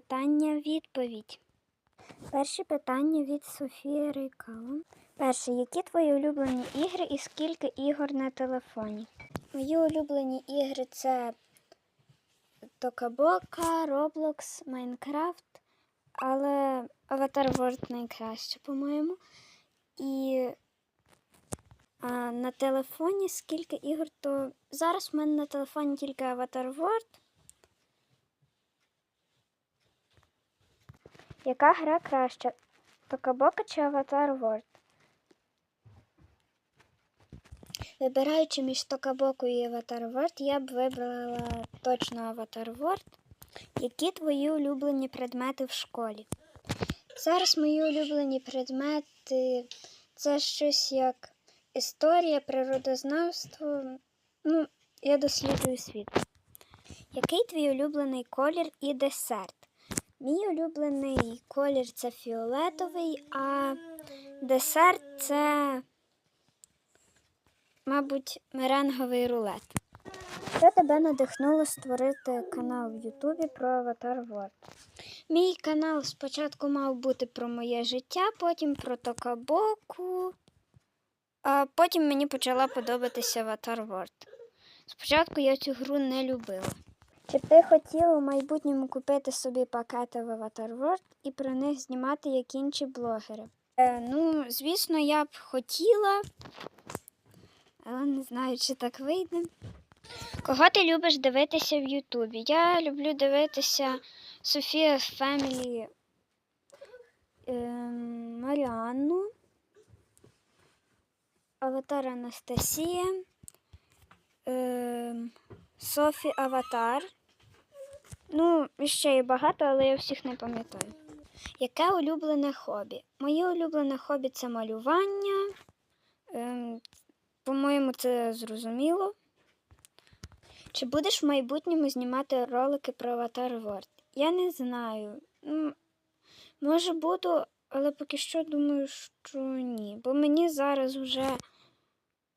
питання-відповідь. Перше питання від Софії Рейкало. Перше, які твої улюблені ігри і скільки ігор на телефоні? Мої улюблені ігри це Токабока, Roblox, Майнкрафт, але Avatar World найкраще, по-моєму. І а, на телефоні скільки ігор, то зараз в мене на телефоні тільки Avatar World. Яка гра краща? Токабока чи Avatar World? Вибираючи між Токабоку і Avatar World, я б вибрала точно Avatar World. Які твої улюблені предмети в школі? Зараз мої улюблені предмети це щось як історія, природознавство. Ну, я досліджую світ. Який твій улюблений колір і десерт? Мій улюблений колір це фіолетовий, а десерт це, мабуть, меренговий рулет. Що тебе надихнуло створити канал в Ютубі про Avatar World? Мій канал спочатку мав бути про моє життя, потім про Токабоку, а потім мені почала подобатися Avatar World. Спочатку я цю гру не любила. Чи ти хотіла в майбутньому купити собі пакети в Avatar World і про них знімати як інші блогери? Е, ну, звісно, я б хотіла, але не знаю, чи так вийде. Кого ти любиш дивитися в Ютубі? Я люблю дивитися Софія Фемілі ем, Маріанну, Аватар Анастасія, ем, Софі Аватар. Ну, ще є багато, але я всіх не пам'ятаю. Яке улюблене хобі? Моє улюблене хобі це малювання. Ем, по-моєму, це зрозуміло. Чи будеш в майбутньому знімати ролики про Avatar World? Я не знаю. Ну, може буду, але поки що думаю, що ні. Бо мені зараз вже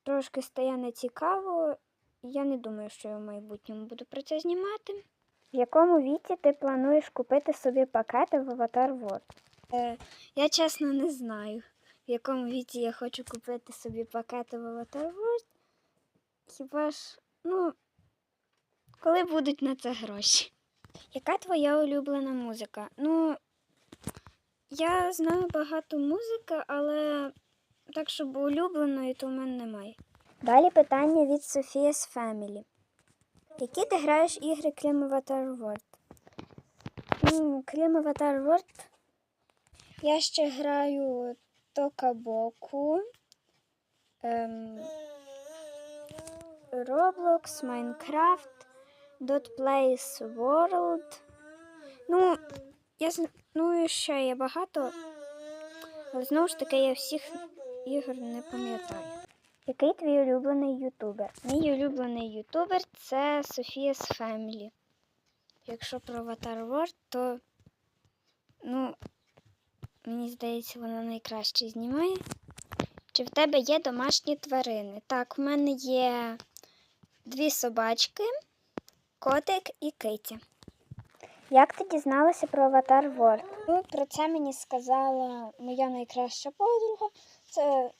трошки стає нецікаво. Я не думаю, що я в майбутньому буду про це знімати. В якому віці ти плануєш купити собі пакети в Avatar World? Е, я чесно не знаю, в якому віці я хочу купити собі пакети в Avatar World. Хіба ж, ну, коли будуть на це гроші? Яка твоя улюблена музика? Ну, я знаю багато музики, але так, щоб улюбленої, то в мене немає. Далі питання від Sophia's Family. Які ти граєш ігри крім Avatar World? Ну, крім Avatar World, я ще граю Токабоку, ем, Roblox, Minecraft, Dot Place World. Ну, я зн- ну і ще є багато, але знову ж таки я всіх ігор не пам'ятаю. Який твій улюблений ютубер? Мій улюблений ютубер це Sophia's Family. Якщо про Avatar World, то ну, мені здається, вона найкраще знімає. Чи в тебе є домашні тварини? Так, у мене є дві собачки, котик і китя. Як ти дізналася про Avatar World? Ну, про це мені сказала моя найкраща подруга. Це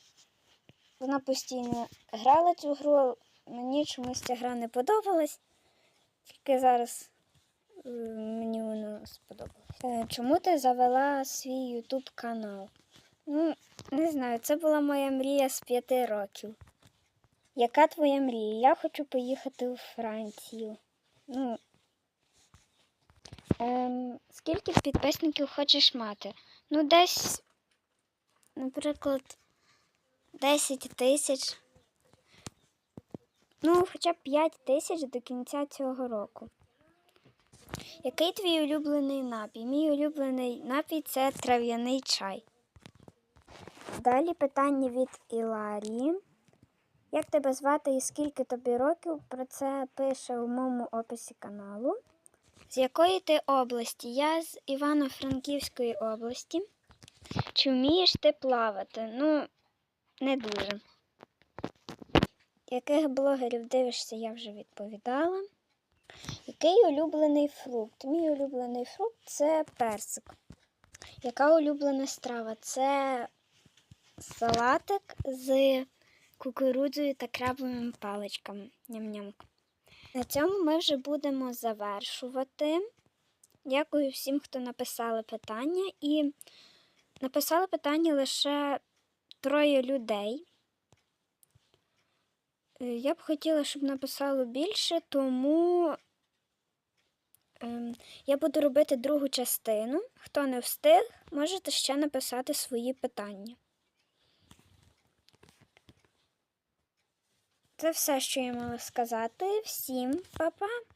вона постійно грала цю гру. Мені чомусь ця гра не подобалась. Тільки зараз е, мені вона сподобалась. Е, Чому ти завела свій YouTube канал? Ну, не знаю, це була моя мрія з п'яти років. Яка твоя мрія? Я хочу поїхати у Францію. Ну, ем, скільки підписників хочеш мати? Ну, десь, наприклад, 10 тисяч. Ну, хоча б 5 тисяч до кінця цього року. Який твій улюблений напій? Мій улюблений напій це трав'яний чай. Далі питання від Іларії. Як тебе звати і скільки тобі років? Про це пише у моєму описі каналу. З якої ти області? Я з Івано-Франківської області. Чи вмієш ти плавати? Ну, не дуже. Яких блогерів дивишся, я вже відповідала. Який улюблений фрукт? Мій улюблений фрукт це персик. Яка улюблена страва? Це салатик з кукурудзою та крабовими паличками. Ням-ням. На цьому ми вже будемо завершувати. Дякую всім, хто написали питання. І написали питання лише троє людей. Е, Я б хотіла, щоб написало більше, тому ем, я буду робити другу частину. Хто не встиг, можете ще написати свої питання. Це все, що я мала сказати. Всім па-па!